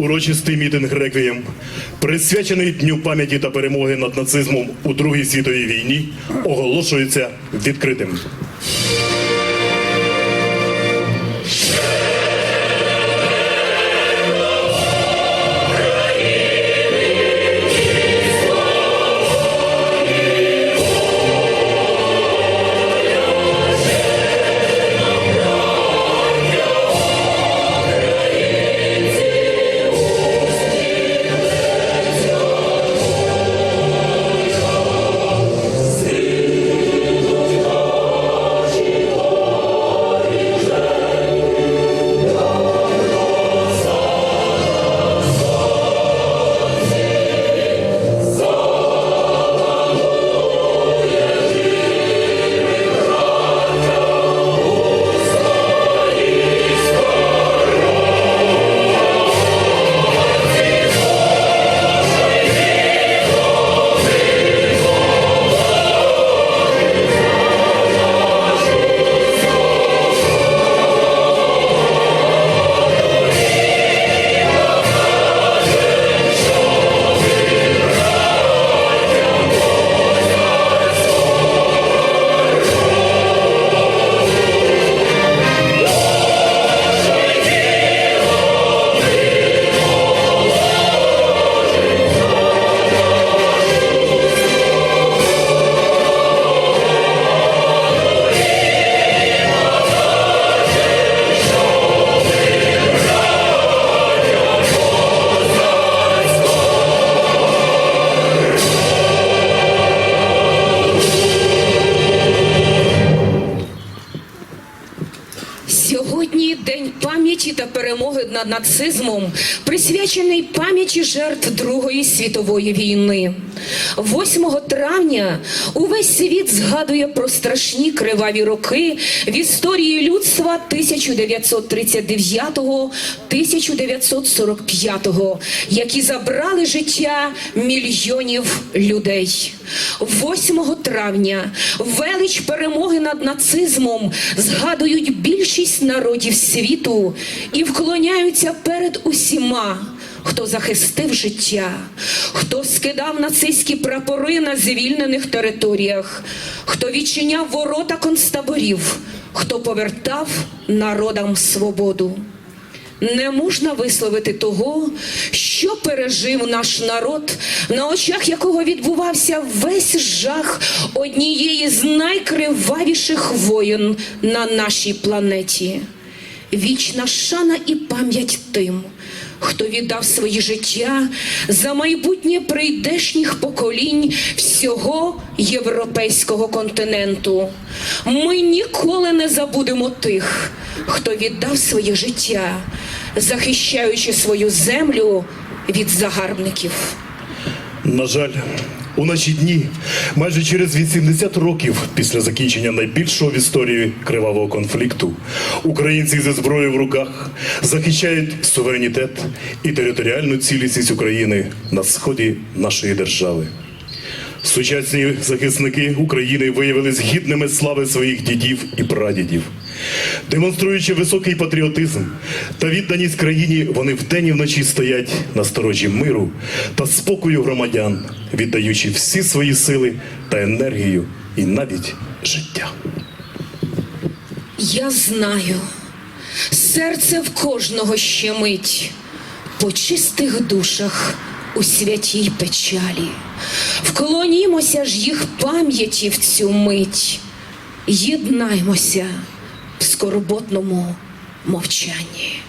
Урочистий мітинг реквієм, присвячений Дню пам'яті та перемоги над нацизмом у Другій світовій війні, оголошується відкритим. Над нацизмом, присвячений пам'яті жертв Другої світової війни. 8 травня увесь світ згадує про страшні криваві роки в історії людства 1939-1945, які забрали життя мільйонів людей. 8 травня велич перемоги над нацизмом згадують більшість народів світу і вклоняються перед усіма, хто захистив життя, хто скидав нацистські прапори на звільнених територіях, хто відчиняв ворота концтаборів, хто повертав народам свободу. Не можна висловити того, що пережив наш народ, на очах якого відбувався весь жах однієї з найкривавіших воєн на нашій планеті. Вічна шана і пам'ять тим, хто віддав своє життя за майбутнє прийдешніх поколінь всього європейського континенту. Ми ніколи не забудемо тих, хто віддав своє життя, захищаючи свою землю від загарбників. На жаль, у наші дні, майже через 80 років після закінчення найбільшого в історії кривавого конфлікту, українці зі зброєю в руках захищають суверенітет і територіальну цілісність України на сході нашої держави. Сучасні захисники України виявились гідними слави своїх дідів і прадідів. Демонструючи високий патріотизм та відданість країні, вони вдень і вночі стоять на сторожі миру та спокою громадян, віддаючи всі свої сили та енергію і навіть життя. Я знаю, серце в кожного щемить по чистих душах у святій печалі. Вклонімося ж їх пам'яті в цю мить, єднаймося в скорботному мовчанні.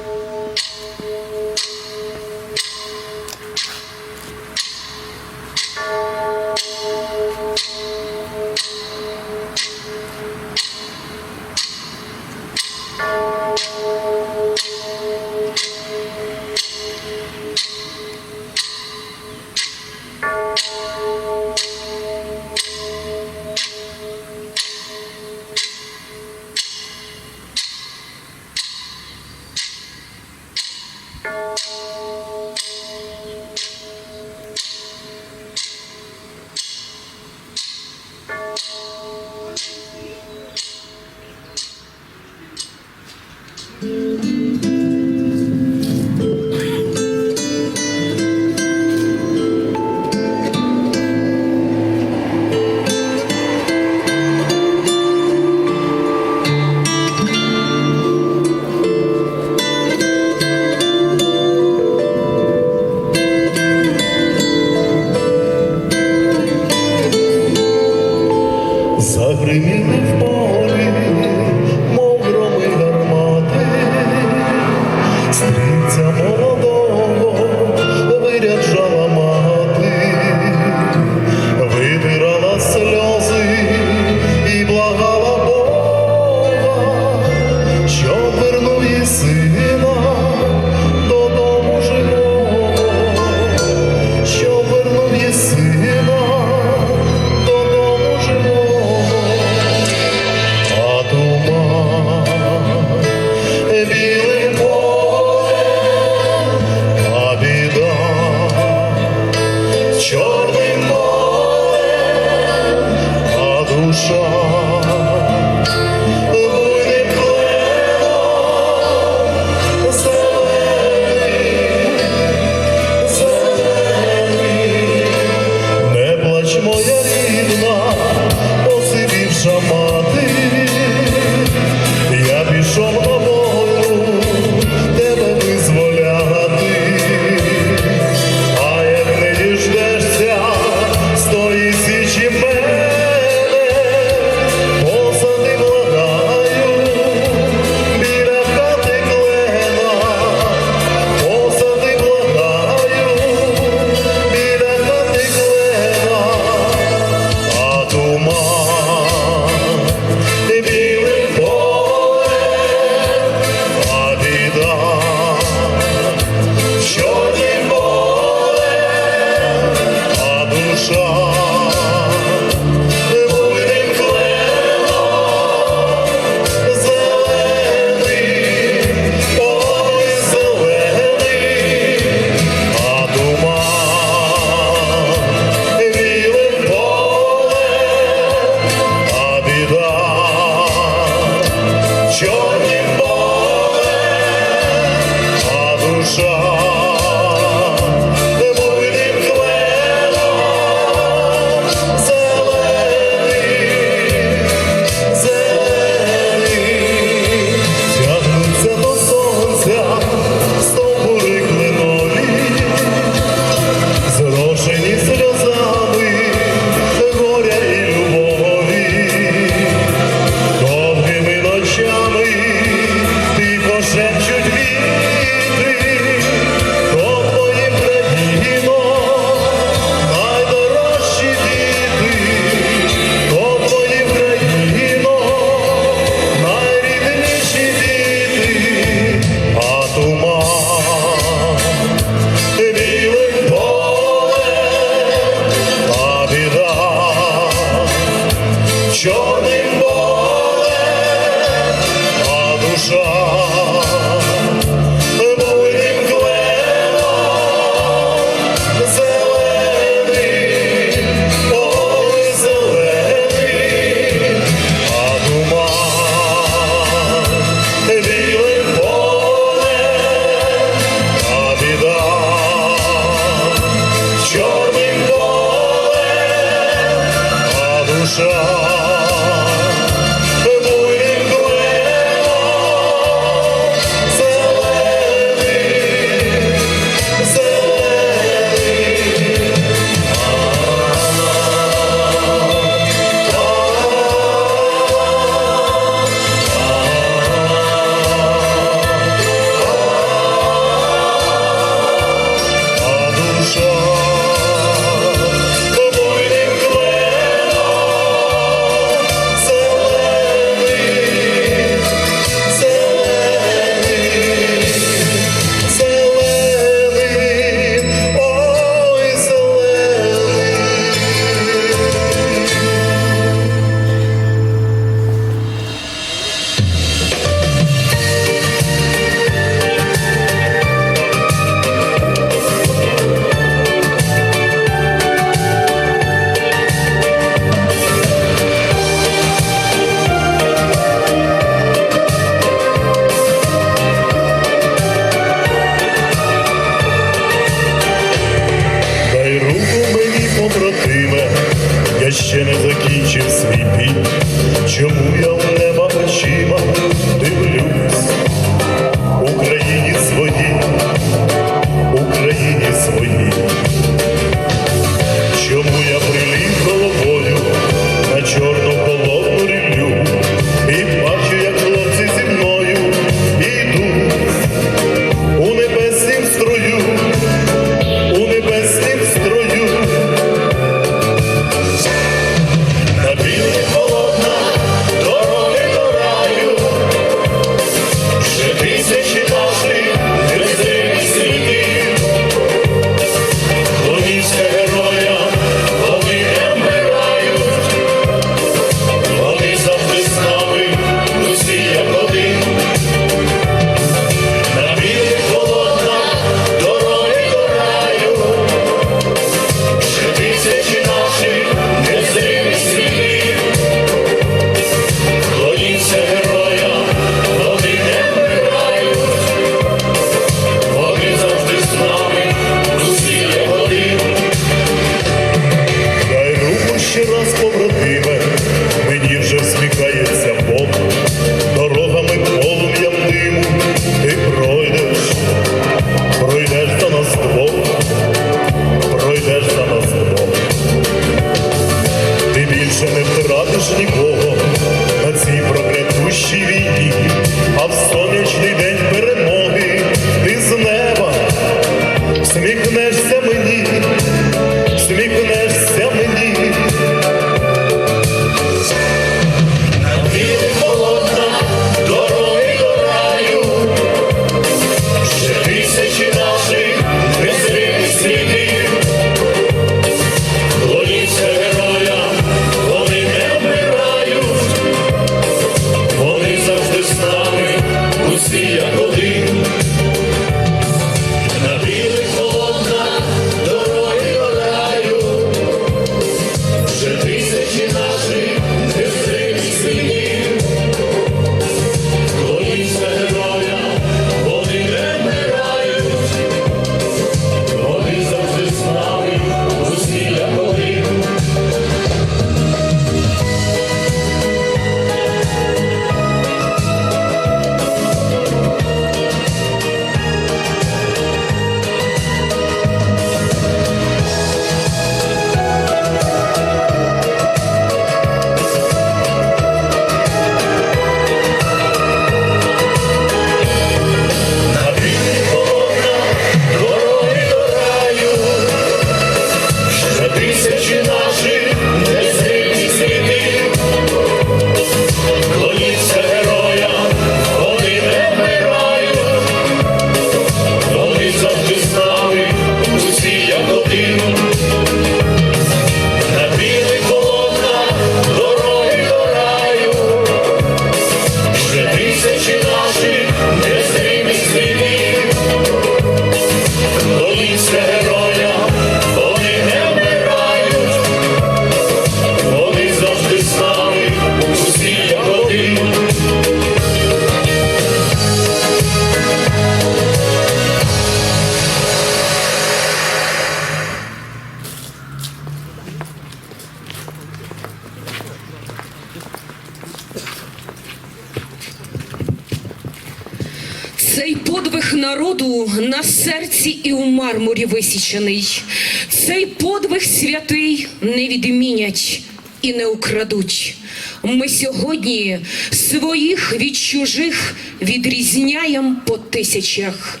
Подвиг народу на серці і у мармурі висічений. Цей подвиг святий не відмінять і не украдуть. Ми сьогодні своїх від чужих відрізняєм по тисячах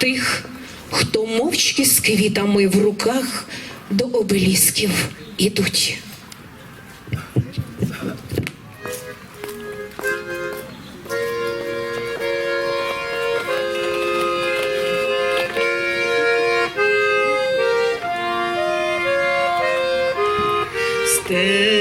тих, хто мовчки з квітами в руках до обелісків ідуть. Степом,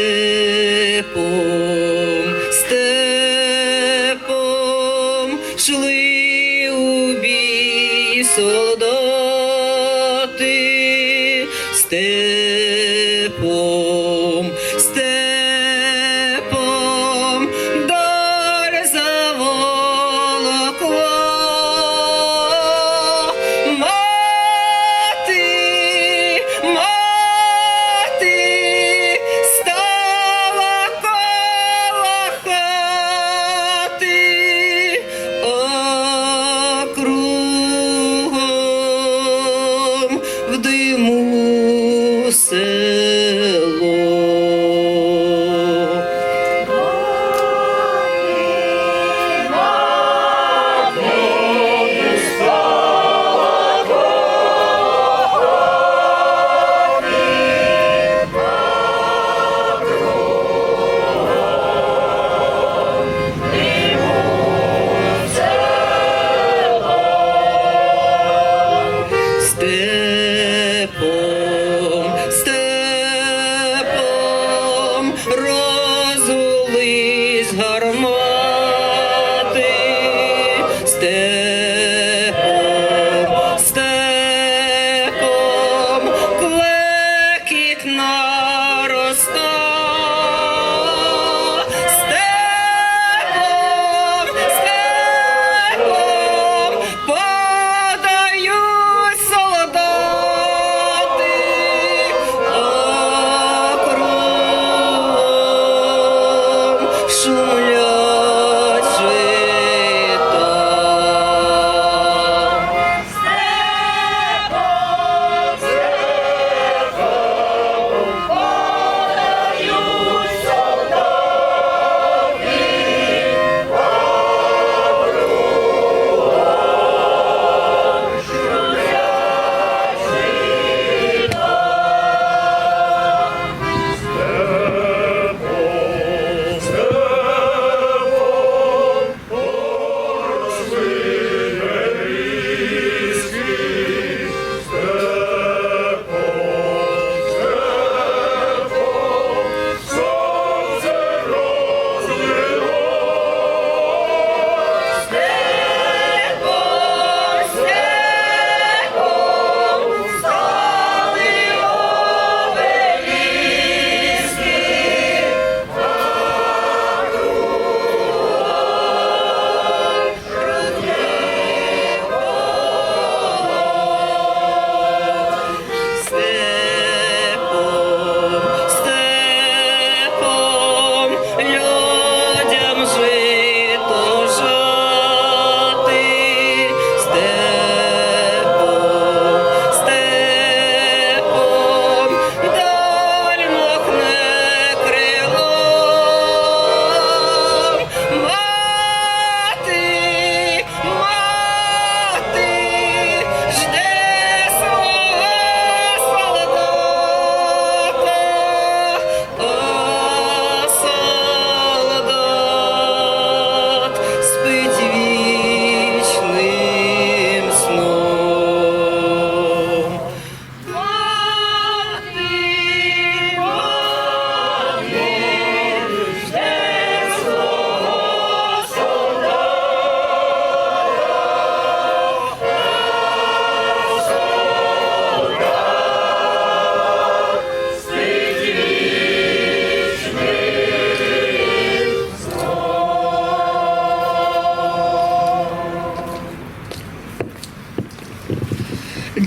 amor.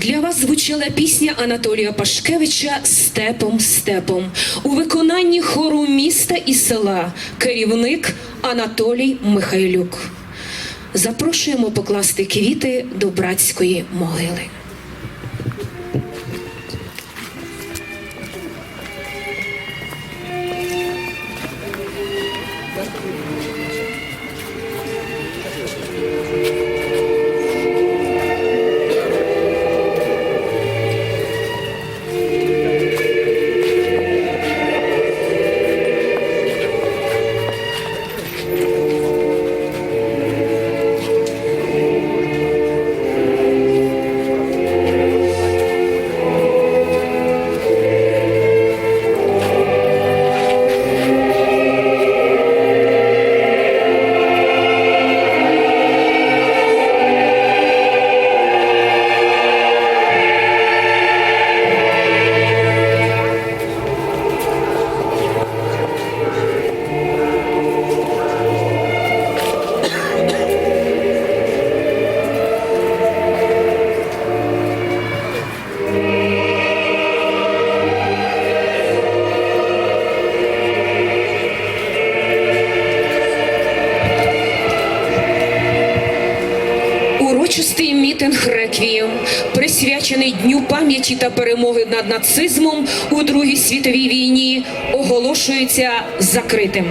Для вас звучала пісня Анатолія Пашкевича Степом степом у виконанні хору міста і села керівник Анатолій Михайлюк. запрошуємо покласти квіти до братської могили. Мітинг реквієм, присвячений Дню пам'яті та перемоги над нацизмом у Другій світовій війні, оголошується закритим.